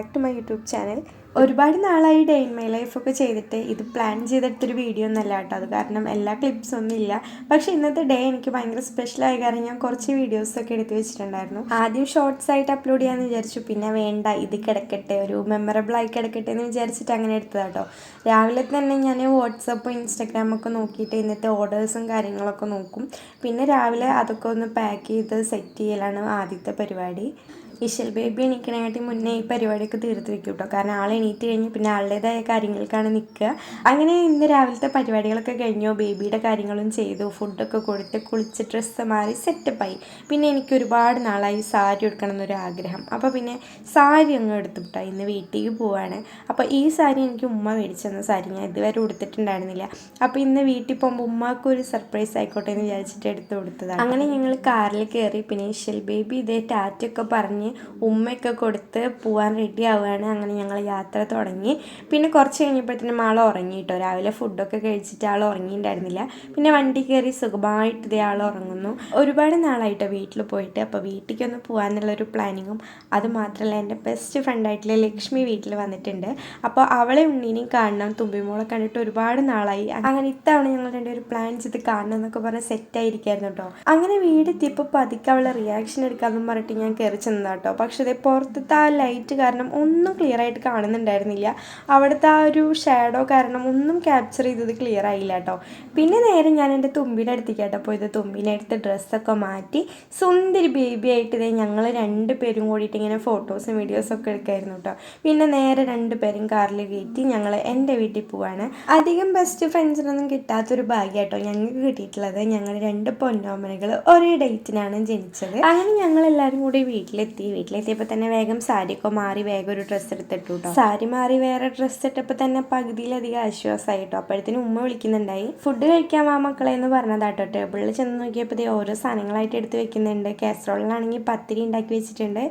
Back to my YouTube channel ഒരുപാട് നാളായി day in my ലൈഫൊക്കെ ചെയ്തിട്ട് ഇത് പ്ലാൻ ചെയ്തെടുത്തൊരു വീഡിയോ ഒന്നല്ല കേട്ടോ അത്. കാരണം എല്ലാ ക്ലിപ്സ് ഒന്നും ഇല്ല. പക്ഷേ ഇന്നത്തെ ഡേ എനിക്ക് ഭയങ്കര സ്പെഷ്യലായ കാരണം ഞാൻ കുറച്ച് വീഡിയോസൊക്കെ എടുത്തു വെച്ചിട്ടുണ്ടായിരുന്നു. ആദ്യം ഷോർട്സ് ആയിട്ട് അപ്ലോഡ് ചെയ്യാമെന്ന് വിചാരിച്ചു. പിന്നെ വേണ്ട ഇത് കിടക്കട്ടെ ഒരു മെമ്മറബിൾ ആയി കിടക്കട്ടെ എന്ന് വിചാരിച്ചിട്ട് അങ്ങനെ എടുത്തത് കേട്ടോ. രാവിലെ തന്നെ ഞാൻ വാട്സപ്പും ഇൻസ്റ്റാഗ്രാമൊക്കെ നോക്കിയിട്ട് ഇന്നത്തെ ഓർഡേഴ്സും കാര്യങ്ങളൊക്കെ നോക്കും. പിന്നെ രാവിലെ അതൊക്കെ ഒന്ന് പാക്ക് ചെയ്ത് സെറ്റ് ചെയ്യലാണ് ആദ്യത്തെ പരിപാടി. ഇഷൽ ബേബി എണീക്കണേക്കാട്ടി മുന്നേ ഈ പരിപാടിയൊക്കെ തീർത്ത് വെക്കും കേട്ടോ കാരണം ആൾ എണീറ്റ് കഴിഞ്ഞ് പിന്നെ ആളുടേതായ കാര്യങ്ങൾക്കാണ് നിൽക്കുക അങ്ങനെ ഇന്ന് രാവിലത്തെ പരിപാടികളൊക്കെ കഴിഞ്ഞു. ബേബിയുടെ കാര്യങ്ങളും ചെയ്തു. ഫുഡൊക്കെ കൊടുത്ത് കുളിച്ച് ഡ്രസ്സ് മാറി സെറ്റപ്പായി പിന്നെ എനിക്ക് ഒരുപാട് നാളായി സാരി എടുക്കണം എന്നൊരു ആഗ്രഹം. അപ്പോൾ പിന്നെ സാരി അങ്ങ് എടുത്തുവിട്ടോ ഇന്ന് വീട്ടിലേക്ക് പോവാണ്. അപ്പോൾ ഈ സാരി എനിക്ക് ഉമ്മ മേടിച്ചു തന്ന സാരി ഞാൻ ഇതുവരെ ഉടുത്തിട്ടുണ്ടായിരുന്നില്ല. അപ്പോൾ ഇന്ന് വീട്ടിൽ പോകുമ്പോൾ ഉമ്മാക്ക് ഒരു സർപ്രൈസ് ആയിക്കോട്ടെ എന്ന് വിചാരിച്ചിട്ട് എടുത്ത് കൊടുത്തതാണ്. അങ്ങനെ ഞങ്ങൾ കാറിൽ കയറി പിന്നെ ഇഷൽ ബേബി ഇതേ ടാറ്റൊക്കെ പറഞ്ഞ് ഉമ്മയൊക്കെ കൊടുത്ത് പോകാൻ റെഡി ആവുകയാണ്. അങ്ങനെ ഞങ്ങൾ യാത്ര തുടങ്ങി. പിന്നെ കുറച്ച് കഴിഞ്ഞപ്പോഴത്തേനും ആൾ ഉറങ്ങി കേട്ടോ. രാവിലെ ഫുഡൊക്കെ കഴിച്ചിട്ട് ആൾ ഉറങ്ങിയിട്ടുണ്ടായിരുന്നില്ല. പിന്നെ വണ്ടി കയറി സുഖമായിട്ട് ഇതേ ആൾ ഉറങ്ങുന്നു. ഒരുപാട് നാളായിട്ടോ വീട്ടിൽ പോയിട്ട്. അപ്പോൾ വീട്ടിലേക്കൊന്ന് പോകാനുള്ളൊരു പ്ലാനിങ്ങും അതുമാത്രമല്ല എന്റെ ബെസ്റ്റ് ഫ്രണ്ടായിട്ടുള്ള ലക്ഷ്മി വീട്ടിൽ വന്നിട്ടുണ്ട്. അപ്പോൾ അവളെ ഉണ്ണീനെയും കാണണം. തുമ്പിമോളെ കണ്ടിട്ട് ഒരുപാട് നാളായി. അങ്ങനെ ഇത്തവണ ഞങ്ങൾ രണ്ടുപേരും പ്ലാൻ ചെയ്ത് കാണണം എന്നൊക്കെ പറഞ്ഞ് സെറ്റായിരിക്കായിരുന്നു കേട്ടോ. അങ്ങനെ വീടെത്തിയപ്പോൾ പതുക്കെ അവളെ റിയാക്ഷൻ എടുക്കാമെന്നും പറഞ്ഞിട്ട് ഞാൻ കയറി ചെന്നതാ കേട്ടോ. പക്ഷേ അതേ പുറത്തത്തെ ആ ലൈറ്റ് കാരണം ഒന്നും ക്ലിയർ ആയിട്ട് കാണുന്നുണ്ടായിരുന്നില്ല. അവിടുത്തെ ആ ഒരു ഷാഡോ കാരണം ഒന്നും ക്യാപ്ചർ ചെയ്തത് ക്ലിയർ ആയില്ല കേട്ടോ. പിന്നെ നേരെ ഞാൻ എന്റെ തുമ്പിന്റെ അടുത്തേക്ക് കേട്ടോ പോയത്. തുമ്പിനെ അടുത്ത് ഡ്രസ്സൊക്കെ മാറ്റി സുന്ദരി ബേബി ആയിട്ട് ഇതേ ഞങ്ങൾ രണ്ട് പേരും കൂടിയിട്ട് ഇങ്ങനെ ഫോട്ടോസും വീഡിയോസും ഒക്കെ എടുക്കായിരുന്നു കേട്ടോ. പിന്നെ നേരെ രണ്ട് പേരും കാറിൽ കയറ്റി ഞങ്ങൾ എന്റെ വീട്ടിൽ പോവാണ്. അധികം ബെസ്റ്റ് ഫ്രണ്ട്സിനൊന്നും കിട്ടാത്തൊരു ഭാഗ്യം കേട്ടോ ഞങ്ങൾക്ക് കിട്ടിയിട്ടുള്ളത്. ഞങ്ങൾ രണ്ട് പൊന്നോമനകൾ ഒരേ ഡേറ്റിനാണ് ജനിച്ചത്. അങ്ങനെ ഞങ്ങൾ എല്ലാവരും കൂടി വീട്ടിലെത്തി. വീട്ടിലെത്തിയപ്പോൾ തന്നെ വേഗം സാരിയൊക്കെ മാറി വേഗം ഒരു ഡ്രസ്സ് എടുത്തിട്ടു കേട്ടോ സാരി മാറി വേറെ ഡ്രസ്സ് ഇട്ടപ്പോൾ തന്നെ പകുതിയിലധികം ആശ്വാസമായി കേട്ടോ അപ്പോഴത്തേനും ഉമ്മ വിളിക്കുന്നുണ്ടായി ഫുഡ് കഴിക്കാൻ വാ മക്കളെ എന്ന് പറഞ്ഞതാട്ടോ. ടേബിളിൽ ചെന്ന് നോക്കിയപ്പോൾ ഓരോ സാധനങ്ങളായിട്ട് എടുത്ത് വെക്കുന്നുണ്ട്. കാസറോളിലാണെങ്കിൽ പത്തിരി ഉണ്ടാക്കി വെച്ചിട്ടുണ്ട്.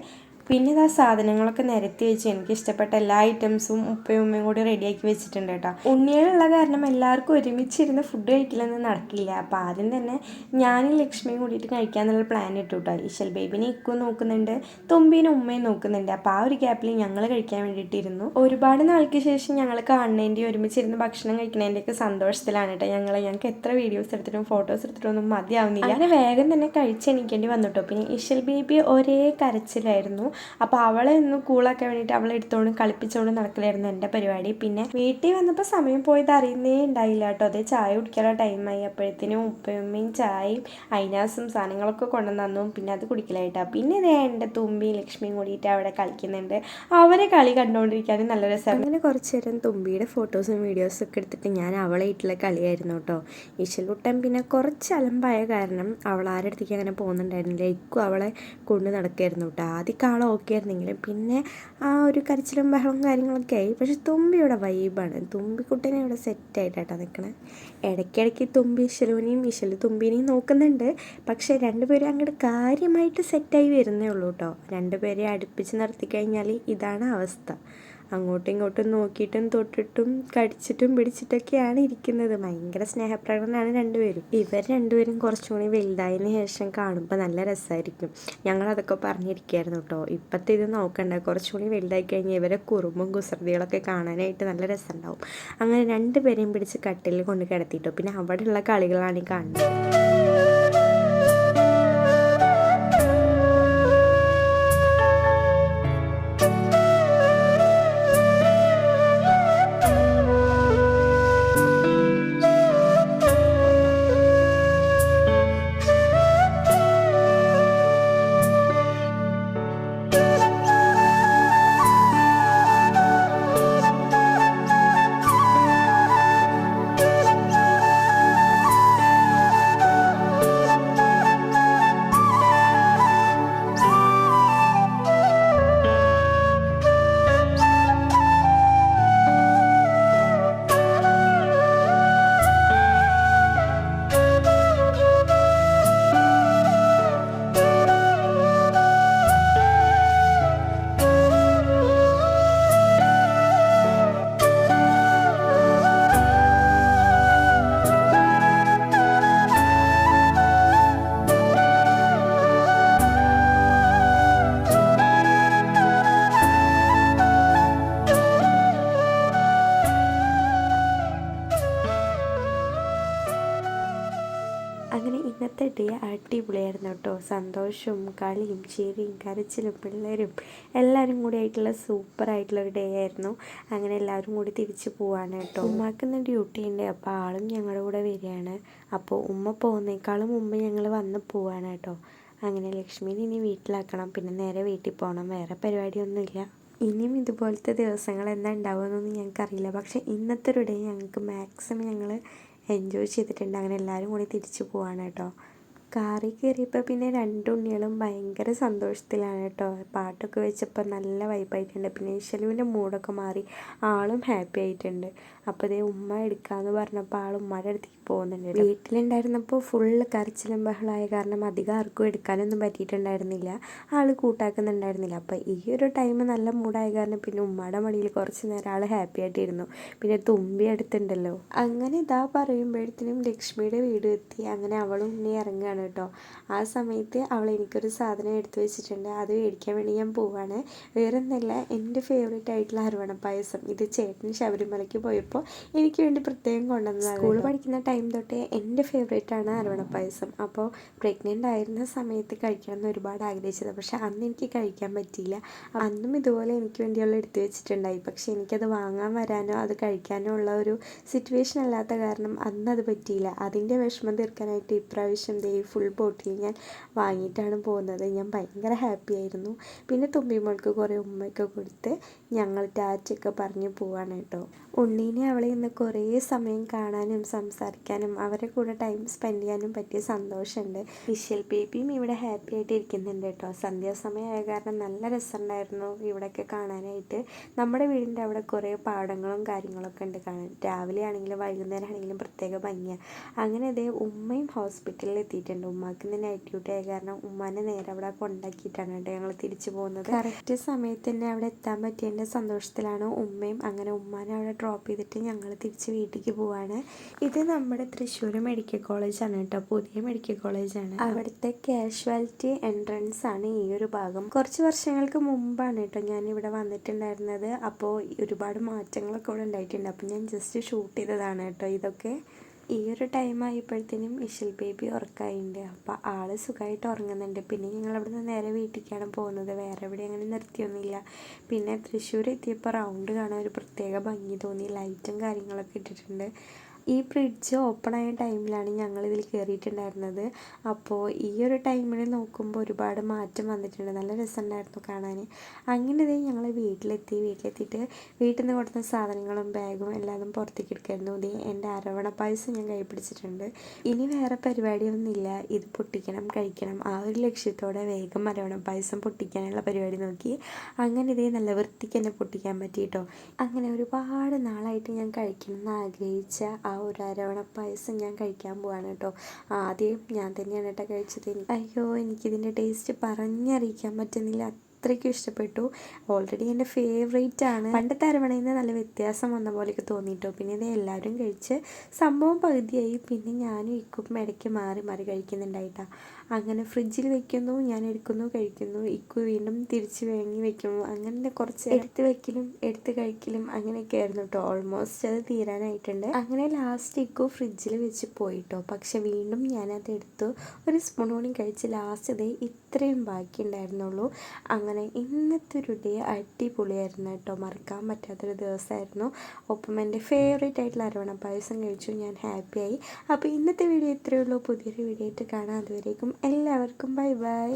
പിന്നെ ഇതാ സാധനങ്ങളൊക്കെ നിരത്തി വെച്ച് എനിക്ക് ഇഷ്ടപ്പെട്ട എല്ലാ ഐറ്റംസും ഉപ്പയും ഉമ്മയും കൂടി റെഡിയാക്കി വെച്ചിട്ടുണ്ട് കേട്ടോ. ഉണ്ണികളുള്ള കാരണം എല്ലാവർക്കും ഒരുമിച്ചിരുന്ന് ഫുഡ് കഴിക്കില്ലെന്ന് നടക്കില്ല. അപ്പോൾ ആദ്യം തന്നെ ഞാനും ലക്ഷ്മിയും കൂടിയിട്ട് കഴിക്കാന്നുള്ള പ്ലാൻ ഇട്ടു കേട്ടോ. ഈശൽ ബേബിനെ ഇക്കും നോക്കുന്നുണ്ട് തുമ്പിനും ഉമ്മയും നോക്കുന്നുണ്ട്. അപ്പോൾ ആ ഒരു ഗ്യാപ്പിൽ ഞങ്ങൾ കഴിക്കാൻ വേണ്ടിയിട്ടിരുന്നു. ഒരുപാട് നാൾക്ക് ശേഷം ഞങ്ങൾ കാണുന്നതിന്റെ ഒരുമിച്ചിരുന്ന് ഭക്ഷണം കഴിക്കുന്നതിന്റെയൊക്കെ സന്തോഷത്തിലാണ് കേട്ടോ ഞങ്ങൾ ഞങ്ങൾക്ക് എത്ര വീഡിയോസ് എടുത്തിട്ടും ഫോട്ടോസ് എടുത്തിട്ടും ഒന്നും മതിയാവുന്നില്ല. അങ്ങനെ വേഗം തന്നെ കഴിച്ചെണീക്കേണ്ടി വന്നു കേട്ടോ. പിന്നെ ഇഷൽ ബേബി ഒരേ കരച്ചിലായിരുന്നു. അപ്പോൾ അവളെ ഒന്ന് കൂളാക്കാൻ വേണ്ടിയിട്ട് അവളെ എടുത്തോണ്ട് കളിപ്പിച്ചുകൊണ്ട് നടക്കലായിരുന്നു എന്റെ പരിപാടി. പിന്നെ വീട്ടിൽ വന്നപ്പോൾ സമയം പോയത് അറിയുന്നേ ഉണ്ടായില്ല കേട്ടോ. അതേ ചായ കുടിക്കാനുള്ള ടൈമായി അപ്പോഴത്തേനും ഉപ്പയമ്മയും ചായയും അയിനാസും സാധനങ്ങളൊക്കെ കൊണ്ടുവന്നു പിന്നെ അത് കുടിക്കലായിട്ടാണ് പിന്നെ ഇതേ എന്റെ തുമ്പിയും ലക്ഷ്മിയും കൂടിയിട്ട് അവിടെ കളിക്കുന്നുണ്ട്. അവരെ കളി കണ്ടുകൊണ്ടിരിക്കാനും നല്ല രസമാണ് അങ്ങനെ കുറച്ച് നേരം തുമ്പിയുടെ ഫോട്ടോസും വീഡിയോസും ഒക്കെ എടുത്തിട്ട് ഞാൻ അവളെ വീട്ടിലെ കളിയായിരുന്നു കേട്ടോ. ഈശലുട്ടൻ പിന്നെ കുറച്ച് അലമ്പായ കാരണം അവൾ ആരുടെ അടുത്തേക്ക് അങ്ങനെ പോകുന്നുണ്ടായിരുന്നില്ല. ഇക്കും അവളെ കൊണ്ട് നടക്കായിരുന്നു കേട്ടോ. ആദ്യം ആൾ ഓക്കെ ആയിരുന്നെങ്കിലും. പിന്നെ ആ ഒരു കരച്ചിലും ബഹളവും കാര്യങ്ങളൊക്കെ ആയി. പക്ഷെ തുമ്പിയുടെ വൈബാണ് തുമ്പിക്കുട്ടനെ ഇവിടെ സെറ്റായിട്ടാണ് നിൽക്കണത് ഇടയ്ക്കിടയ്ക്ക് തുമ്പി ഇശലുവിനെയും ഇശലു തുമ്പിനെയും നോക്കുന്നുണ്ട്. പക്ഷേ രണ്ടുപേരും അങ്ങോട്ട് കാര്യമായിട്ട് സെറ്റായി വരുന്നേ ഉള്ളൂ കേട്ടോ രണ്ടുപേരെ അടുപ്പിച്ച് നിർത്തി കഴിഞ്ഞാൽ ഇതാണ് അവസ്ഥ. അങ്ങോട്ടും ഇങ്ങോട്ടും നോക്കിയിട്ടും തൊട്ടിട്ടും കടിച്ചിട്ടും പിടിച്ചിട്ടൊക്കെയാണ് ഇരിക്കുന്നത്. ഭയങ്കര സ്നേഹപ്രകടനമാണ് രണ്ടുപേരും. ഇവർ രണ്ടുപേരും കുറച്ചും കൂടി വലുതായതിന് ശേഷം കാണുമ്പോൾ നല്ല രസമായിരിക്കും ഞങ്ങളതൊക്കെ പറഞ്ഞിരിക്കുകയായിരുന്നു കേട്ടോ ഇപ്പോഴത്തെ ഇത് നോക്കണ്ട. കുറച്ചും കൂടി വലുതായി കഴിഞ്ഞാൽ ഇവരെ കുറുമ്പും കുസൃതികളൊക്കെ കാണാനായിട്ട് നല്ല രസമുണ്ടാവും അങ്ങനെ രണ്ടുപേരെയും പിടിച്ച് കട്ടിലിൽ കൊണ്ട് കിടത്തിയിട്ടോ. പിന്നെ അവിടെയുള്ള കളികളാണ് ഈ കാണുന്നത്. ഡേ അടിപൊളിയായിരുന്നു കേട്ടോ. സന്തോഷവും കളിയും ചിരിയും കരച്ചിലും പിള്ളേരും എല്ലാവരും കൂടി ആയിട്ടുള്ള സൂപ്പർ ആയിട്ടുള്ള ഒരു ഡേ ആയിരുന്നു. അങ്ങനെ എല്ലാവരും കൂടി തിരിച്ചു പോവാണ് കേട്ടോ. ഉമ്മാക്കുന്ന ഡ്യൂട്ടി ഉണ്ട് അപ്പോൾ ആളും ഞങ്ങളുടെ കൂടെ വരികയാണ്. അപ്പോൾ ഉമ്മ പോകുന്നേക്കാളും മുമ്പ് ഞങ്ങൾ വന്ന് പോവാണ് കേട്ടോ. അങ്ങനെ ലക്ഷ്മിനെ ഇനി വീട്ടിലാക്കണം. പിന്നെ നേരെ വീട്ടിൽ പോകണം വേറെ പരിപാടിയൊന്നുമില്ല. ഇനിയും ഇതുപോലത്തെ ദിവസങ്ങൾ എന്താ ഉണ്ടാവുമെന്നൊന്നും ഞങ്ങൾക്കറിയില്ല. പക്ഷേ ഇന്നത്തെ ഒരു ഡേ ഞങ്ങൾക്ക് മാക്സിമം ഞങ്ങൾ എൻജോയ് ചെയ്തിട്ടുണ്ട്. അങ്ങനെ എല്ലാവരും കൂടി തിരിച്ചു പോവാണ് കേട്ടോ. കാറിൽ കയറിയപ്പോൾ പിന്നെ രണ്ടുണ്ണികളും ഭയങ്കര സന്തോഷത്തിലാണ് കേട്ടോ. പാട്ടൊക്കെ വെച്ചപ്പോൾ നല്ല വൈബായിട്ടുണ്ട് പിന്നെ ഇശലുവിന്റെ മൂഡൊക്കെ മാറി. ആളും ഹാപ്പി ആയിട്ടുണ്ട്. അപ്പോൾ ഇതേ ഉമ്മ എടുക്കാമെന്ന് പറഞ്ഞപ്പോൾ ആൾ ഉമ്മയുടെ അടുത്തേക്ക് പോകുന്നുണ്ട് വീട്ടിലുണ്ടായിരുന്നപ്പോൾ ഫുള്ള് കരച്ചിലും ബഹളമായ കാരണം അധികം ആർക്കും എടുക്കാനൊന്നും പറ്റിയിട്ടുണ്ടായിരുന്നില്ല. ആൾ കൂട്ടാക്കുന്നുണ്ടായിരുന്നില്ല. അപ്പോൾ ഈ ഒരു ടൈം നല്ല മൂഡായ കാരണം പിന്നെ ഉമ്മയുടെ മടിയിൽ കുറച്ച് നേരം ആൾ ഹാപ്പി ആയിട്ടിരുന്നു. പിന്നെ തുമ്പി അടുത്തുണ്ടല്ലോ. അങ്ങനെ ഇതാ പറയുമ്പോഴത്തേനും ലക്ഷ്മിയുടെ വീട് എത്തി. അങ്ങനെ അവളും ഉണ്ണി ഇറങ്ങുകയാണ്. കേട്ടോ. ആ സമയത്ത് അവൾ എനിക്കൊരു സാധനം എടുത്തു വെച്ചിട്ടുണ്ട്. അത് മേടിക്കാൻ വേണ്ടി ഞാൻ പോവാണ്. വേറൊന്നല്ല എന്റെ ഫേവറേറ്റ് ആയിട്ടുള്ള അരവണ പായസം. ഇത് ചേട്ടൻ ശബരിമലയ്ക്ക് പോയപ്പോൾ എനിക്ക് വേണ്ടി പ്രത്യേകം കൊണ്ടുവന്നതാണ് സ്കൂൾ പഠിക്കുന്ന ടൈം തൊട്ടേ എന്റെ ഫേവറേറ്റ് ആണ് അരവണ പായസം. അപ്പോൾ പ്രഗ്നന്റ് ആയിരുന്ന സമയത്ത് കഴിക്കണം എന്ന് ഒരുപാട് ആഗ്രഹിച്ചത് പക്ഷെ അന്ന് എനിക്ക് കഴിക്കാൻ പറ്റിയില്ല. അന്നും ഇതുപോലെ എനിക്ക് വേണ്ടിയുള്ള എടുത്തു വെച്ചിട്ടുണ്ടായി. പക്ഷെ എനിക്കത് വാങ്ങാൻ വരാനോ അത് കഴിക്കാനോ ഉള്ള ഒരു സിറ്റുവേഷൻ അല്ലാത്ത കാരണം അന്ന് അത് പറ്റിയില്ല. അതിന്റെ വിഷമം തീർക്കാനായിട്ട് ഇപ്രാവശ്യം ദേ ഫുൾ ബോട്ടിൽ ഞാൻ വാങ്ങിയിട്ടാണ് പോകുന്നത്. ഞാൻ ഭയങ്കര ഹാപ്പി ആയിരുന്നു. പിന്നെ തുമ്പിമോൾക്ക് കുറേ ഉമ്മയൊക്കെ കൊടുത്ത് ഞങ്ങൾ ടാറ്റൊക്കെ പറഞ്ഞ് പോവാണ് കേട്ടോ. ഉണ്ണീനെ അവളെ ഇന്ന് കുറേ സമയം കാണാനും സംസാരിക്കാനും അവരെ കൂടെ ടൈം സ്പെൻഡ് ചെയ്യാനും പറ്റിയ സന്തോഷമുണ്ട്. വിഷ്യൽ ബേബിയും ഇവിടെ ഹാപ്പി ആയിട്ട് ഇരിക്കുന്നുണ്ട് കേട്ടോ. സന്ധ്യാസമയമായ കാരണം നല്ല രസമുണ്ടായിരുന്നു ഇവിടെയൊക്കെ കാണാനായിട്ട്. നമ്മുടെ വീടിന്റെ അവിടെ കുറേ പാടങ്ങളും കാര്യങ്ങളൊക്കെ ഉണ്ട് കാണാൻ. രാവിലെ ആണെങ്കിലും വൈകുന്നേരം ആണെങ്കിലും പ്രത്യേക ഭംഗിയാണ് അങ്ങനെ അതേ ഉമ്മയും ഹോസ്പിറ്റലിൽ എത്തിയിട്ടുണ്ട്. ഉമ്മാക്ക് ഇന്ന് നൈറ്റ് ഡ്യൂട്ടി ആയ കാരണം ഉമ്മാനെ നേരെ അവിടെ കൊണ്ടാക്കിയിട്ടാണ് കേട്ടോ ഞങ്ങൾ തിരിച്ചു പോകുന്നത്. കറക്റ്റ് സമയത്ത് തന്നെ അവിടെ എത്താൻ പറ്റിയതിന്റെ സന്തോഷത്തിലാണ് ഉമ്മയും അങ്ങനെ ഉമ്മാനെ അവിടെ ഡ്രോപ്പ് ചെയ്തിട്ട് ഞങ്ങൾ തിരിച്ച് വീട്ടിലേക്ക് പോവാണ്. ഇത് നമ്മുടെ തൃശ്ശൂർ മെഡിക്കൽ കോളേജാണ് കേട്ടോ. പുതിയ മെഡിക്കൽ കോളേജാണ് അവിടുത്തെ കാഷ്വാലിറ്റി എൻട്രൻസ് ആണ് ഈ ഒരു ഭാഗം. കുറച്ച് വർഷങ്ങൾക്ക് മുമ്പാണ് കേട്ടോ ഞാൻ ഇവിടെ വന്നിട്ടുണ്ടായിരുന്നത്. അപ്പോൾ ഒരുപാട് മാറ്റങ്ങളൊക്കെ ഇവിടെ ഉണ്ടായിട്ടുണ്ട്. അപ്പോൾ ഞാൻ ജസ്റ്റ് ഷൂട്ട് ചെയ്തതാണ് കേട്ടോ ഇതൊക്കെ. ഈ ഒരു ടൈം ആയപ്പോഴത്തേനും ബേബി ഉറക്കായിട്ടുണ്ട് അപ്പോൾ ആൾ സുഖമായിട്ട് ഉറങ്ങുന്നുണ്ട്. പിന്നെ ഞങ്ങൾ അവിടുന്ന് നേരെ വീട്ടിലേക്കാണ് പോകുന്നത്. വേറെ എവിടെ അങ്ങനെ നിർത്തിയൊന്നുമില്ല. പിന്നെ തൃശ്ശൂർ എത്തിയപ്പോൾ റൗണ്ട് കാണാൻ ഒരു പ്രത്യേക ഭംഗി തോന്നി. ലൈറ്റും കാര്യങ്ങളൊക്കെ ഇട്ടിട്ടുണ്ട്. ഈ ഫ്രിഡ്ജ് ഓപ്പൺ ആയ ടൈമിലാണ് ഞങ്ങൾ ഇതിൽ കയറിയിട്ടുണ്ടായിരുന്നത് അപ്പോൾ ഈ ഒരു ടൈമിൽ നോക്കുമ്പോൾ ഒരുപാട് മാറ്റം വന്നിട്ടുണ്ട്. നല്ല രസമുണ്ടായിരുന്നു കാണാൻ അങ്ങനെ ഇതേ ഞങ്ങൾ വീട്ടിലെത്തി. വീട്ടിലെത്തിയിട്ട് വീട്ടിൽ നിന്ന് കൊടുത്ത സാധനങ്ങളും ബാഗും എല്ലാതും പുറത്തേക്ക് എടുക്കായിരുന്നു. ഇതേ എന്റെ അരവണ പായസം ഞാൻ കൈ പിടിച്ചിട്ടുണ്ട്. ഇനി വേറെ പരിപാടിയൊന്നുമില്ല. ഇത് പൊട്ടിക്കണം കഴിക്കണം. ആ ഒരു ലക്ഷ്യത്തോടെ വേഗം അരവണ പായസം പൊട്ടിക്കാനുള്ള പരിപാടി നോക്കി. അങ്ങനെ ഇതേ നല്ല വൃത്തിക്ക് തന്നെ പൊട്ടിക്കാൻ പറ്റിയിട്ടോ അങ്ങനെ ഒരുപാട് നാളായിട്ട് ഞാൻ കഴിക്കണം എന്ന് ആഗ്രഹിച്ച ആ ഒരു അരവണ പായസം ഞാൻ കഴിക്കാൻ പോവാണ് കേട്ടോ ആദ്യം ഞാൻ തന്നെയാണ് കേട്ടോ കഴിച്ചത്. അയ്യോ എനിക്കിതിന്റെ ടേസ്റ്റ് പറഞ്ഞറിയിക്കാൻ പറ്റുന്നില്ല. അത്രയ്ക്കും ഇഷ്ടപ്പെട്ടു. ഓൾറെഡി എന്റെ ഫേവറേറ്റ് ആണ്. പണ്ടത്തെ അരവണയിൽ നിന്ന് നല്ല വ്യത്യാസം വന്ന പോലെയൊക്കെ തോന്നിയിട്ടോ പിന്നെ ഇത് എല്ലാവരും കഴിച്ച് സംഭവം പകുതിയായി. പിന്നെ ഞാനും ഇക്കും ഇടയ്ക്ക് മാറി മാറി കഴിക്കുന്നുണ്ടായിട്ടാ. അങ്ങനെ ഫ്രിഡ്ജിൽ വെക്കുന്നു ഞാൻ എടുക്കുന്നു കഴിക്കുന്നു. ഇക്കു വീണ്ടും തിരിച്ച് വാങ്ങി വെക്കുന്നു. അങ്ങനെ കുറച്ച് എടുത്ത് വെക്കലും എടുത്ത് കഴിക്കലും അങ്ങനെയൊക്കെ ആയിരുന്നു കേട്ടോ ഓൾമോസ്റ്റ് അത് തീരാനായിട്ടുണ്ട്. അങ്ങനെ ലാസ്റ്റ് ഇക്കു ഫ്രിഡ്ജിൽ വെച്ച് പോയിട്ടോ. പക്ഷെ വീണ്ടും ഞാനത് എടുത്തു. ഒരു സ്പൂൺ കൂടി കഴിച്ച് ലാസ്റ്റ് ഇതേ ഇത്രയും ബാക്കി ഉണ്ടായിരുന്നുള്ളൂ. അങ്ങനെ ഇന്നത്തെ ഒരു ഡേ അടിപൊളിയായിരുന്നു കേട്ടോ. മറക്കാൻ പറ്റാത്തൊരു ദിവസമായിരുന്നു. ഒപ്പം എന്റെ ഫേവറേറ്റ് ആയിട്ടുള്ള അരവണ പായസം കഴിച്ചു. ഞാൻ ഹാപ്പിയായി അപ്പോൾ ഇന്നത്തെ വീഡിയോ ഇത്രയേ ഉള്ളൂ. പുതിയൊരു വീഡിയോ ആയിട്ട് കാണാം. അതുവരേക്കും എല്ലാവർക്കും ബൈ ബൈ